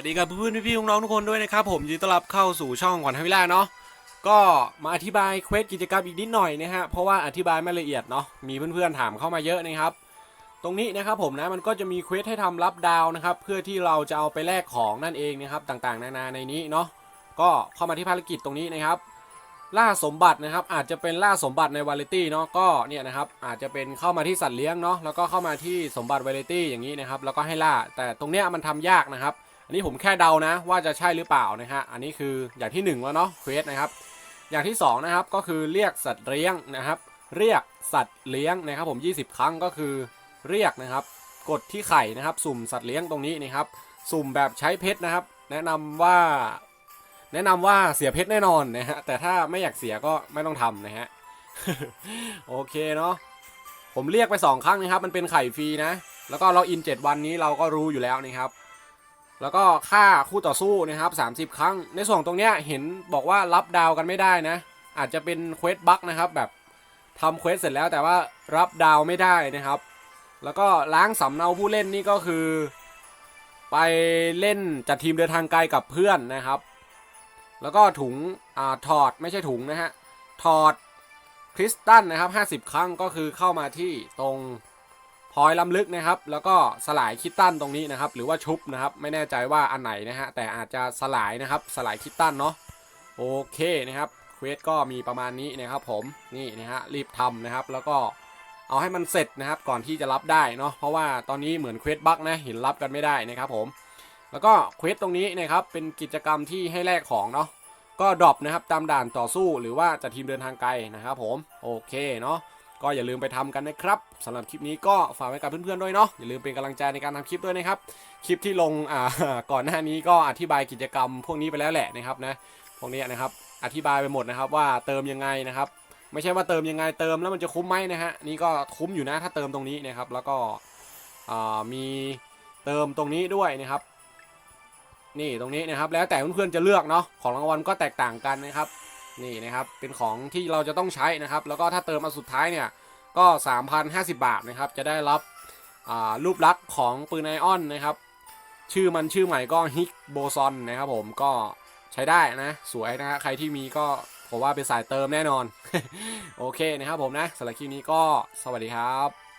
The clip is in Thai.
ัสดีกับเพื่อนๆพี่ๆน้องๆทุกคนด้วยนะครับผมยินดีต้อนรับเข้าสู่ช่องขวัญทวิล่าเนาะก็มาอธิบายเควสกิจกรรมอีกนิดหน่อยนะฮะเพราะว่าอธิบายไม่ละเอียดเนาะมีเพื่อนๆถามเข้ามาเยอะนะครับ ตรงนี้นะครับผมนะมันก็จะมีเควสให้ทำรับดาวนะครับเพื่อที่เราจะเอาไปแลกของนั่นเองนะครับต่างๆ นานาในนี้เนาะก็เข้ามาที่ภารกิจตรงนี้นะครับ ล่าสมบัตินะครับอาจจะเป็นล่าสมบัติในวาเลตี้เนาะก็เนี่ยนะครับอาจจะเป็นเข้ามาที่สัตว์เลี้ยงเนาะแล้วก็เข้ามาที่สมบัติวาเลตี้อย่างนี้นะครับแล้วก็ให้ล่าแต่ตรงเนี้ยมันทำยากนะครับ อันนี้ผมแค่เดานะ ว่าจะใช่หรือเปล่านะฮะอันนี้คืออย่างที่หนึ่งแล้วเนาะเควสนะครับ อย่างที่สองนะครับก็คือเรียกสัตว์เลี้ยงนะครับ เรียกสัตว์เลี้ยงนะครับ ผม 20 ครั้งก็คือเรียกนะครับ กดที่ไข่นะครับ สุ่มสัตว์เลี้ยงตรงนี้นะครับ สุ่มแบบใช้เพชรนะครับ แนะนำว่า แนะนำว่าเสียเพชรแน่นอนนะฮะแต่ถ้าไม่อยากเสียก็ไม่ต้องทำนะฮะโอเคเนาะผมเรียกไป 2 ครั้งนะครับ มันเป็นไข่ฟรีนะ แล้วก็ล็อกอิน 7 วันนี้เราก็รู้อยู่แล้วนะครับ แล้วก็ค่าคู่ต่อสู้นะครับ30 ครั้ง ในส่วนตรงเนี้ยเห็นบอกว่ารับดาวกันไม่ได้นะ อาจจะเป็นเควสบั๊กนะครับแบบทำเควสเสร็จแล้วแต่ว่ารับดาวไม่ได้นะครับ แล้วก็ล้างสำเนาผู้เล่นนี่ก็คือ ไปเล่นจัดทีมเดินทางไกลกับเพื่อนนะครับ แล้วก็ถุงอ่าถอดไม่ใช่ถุงนะฮะถอดคริสตัลนะครับ 50 ครั้งก็คือเข้ามาที่ตรง พอยล้ำลึกนะครับ แล้วก็สลายคิตตันตรงนี้นะครับ หรือว่าชุบนะครับ ไม่แน่ใจว่าอันไหนนะฮะ แต่อาจจะสลายนะครับ สลายคิตตันเนาะ โอเคนะครับ เควสก็มีประมาณนี้นะครับผม นี่นะฮะ รีบทำนะครับ แล้วก็เอาให้มันเสร็จนะครับ ก่อนที่จะรับได้เนาะ เพราะว่าตอนนี้เหมือนเควสบั๊กนะเห็นรับกันไม่ได้นะครับผม แล้วก็เควสตรงนี้นะครับ เป็นกิจกรรมที่ให้แลกของเนาะ ก็ดรอปนะครับ ตามด่านต่อสู้ หรือว่าจะทีมเดินทางไกลนะครับผม โอเคเนาะ ก็อย่าลืมไปทำกันนะครับสำหรับคลิปนี้ก็ฝากไว้กับเพื่อนๆด้วยเนาะอย่าลืมเป็นกำลังใจในการทำคลิปด้วยนะครับคลิปที่ลงอ่าก่อนหน้านี้ก็อธิบายกิจกรรม พวกนี้ไปแล้วแหละนะครับนะพวกนี้นะครับอธิบายไปหมดนะครับว่าเติมยังไงนะครับ ไม่ใช่ว่าเติมยังไงเติมแล้วมันจะคุ้มไหมนะฮะนี่ก็คุ้มอยู่นะถ้าเติมตรงนี้นะครับ แล้วก็มีเติมตรงนี้ด้วยนะครับ นี่ตรงนี้นะครับแล้วแต่เพื่อนๆจะเลือกเนาะของรางวัลก็แตกต่างกันนะครับ นี่นะครับเป็นของที่เราจะต้องใช้นะครับ แล้วก็ถ้าเติมมาสุดท้ายเนี่ยก็ 3,050 บาทนะครับ จะได้รับรูปลักษณ์ของปืนไอออนนะครับ ชื่อมันชื่อใหม่ก็ฮิกโบซอนนะครับผมก็ใช้ได้นะ สวยนะฮะใครที่มีก็ผมว่าเป็นสายเติมแน่นอน โอเคนะครับผมนะสำหรับคลิปนี้ก็สวัสดีครับ